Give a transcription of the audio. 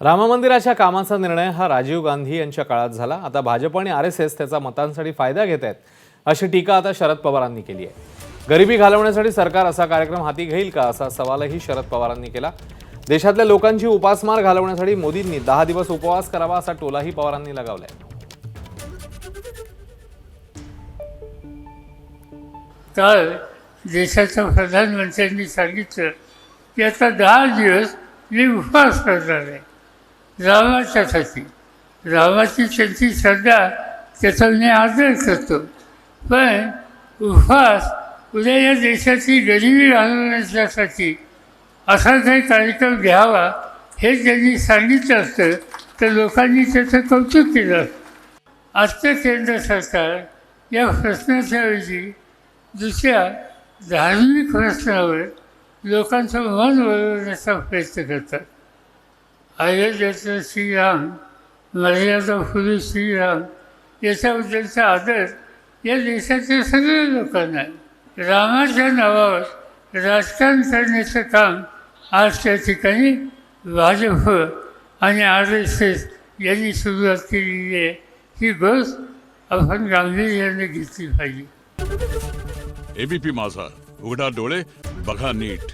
राम मंदिराच्या कामाचा निर्णय हा राजीव गांधी यांच्या काळात झाला. आता भाजप आणि आर एस एस त्याचा मतांसाठी फायदा घेत आहेत अशी टीका आता शरद पवारांनी केली आहे. गरिबी घालवण्यासाठी सरकार असा कार्यक्रम हाती घेईल का असा सवालही शरद पवारांनी केला. देशातल्या लोकांची उपासमार घालवण्यासाठी मोदींनी दहा दिवस उपवास करावा असा टोलाही पवारांनी लगावलाय. काल देशाच्या प्रधानमंत्र्यांनी सांगितलं की आता दहा दिवस मी उपवास करणार आहे. रामाच्यासाठी रामाची त्यांची श्रद्धा त्याचा मी आदर करतो. पण उपवास उद्या या देशाची गरिबी घालवण्यासाठी असा काही कार्यक्रम घ्यावा हे त्यांनी सांगितलं असतं तर लोकांनी त्याचं कौतुक केलं असतं. आजचं केंद्र सरकार या प्रश्नाच्याऐवजी दुसऱ्या धार्मिक प्रश्नावर लोकांचं मन वळवण्याचा प्रयत्न करतात. अयोध्येचं श्रीराम मर्यादा फुले श्रीराम याच्याबद्दलचा आदर या देशातील सगळ्या लोकांना आहे रामाच्या नावावर राजकारण करण्याचं काम आज त्या ठिकाणी भाजप आणि आर एस एस यांनी सुरुवात केलेली आहे. ही गोष्ट आपण गांभीर्याने घेतली पाहिजे. एबीपी माझा. उघडा डोळे बघा नीट.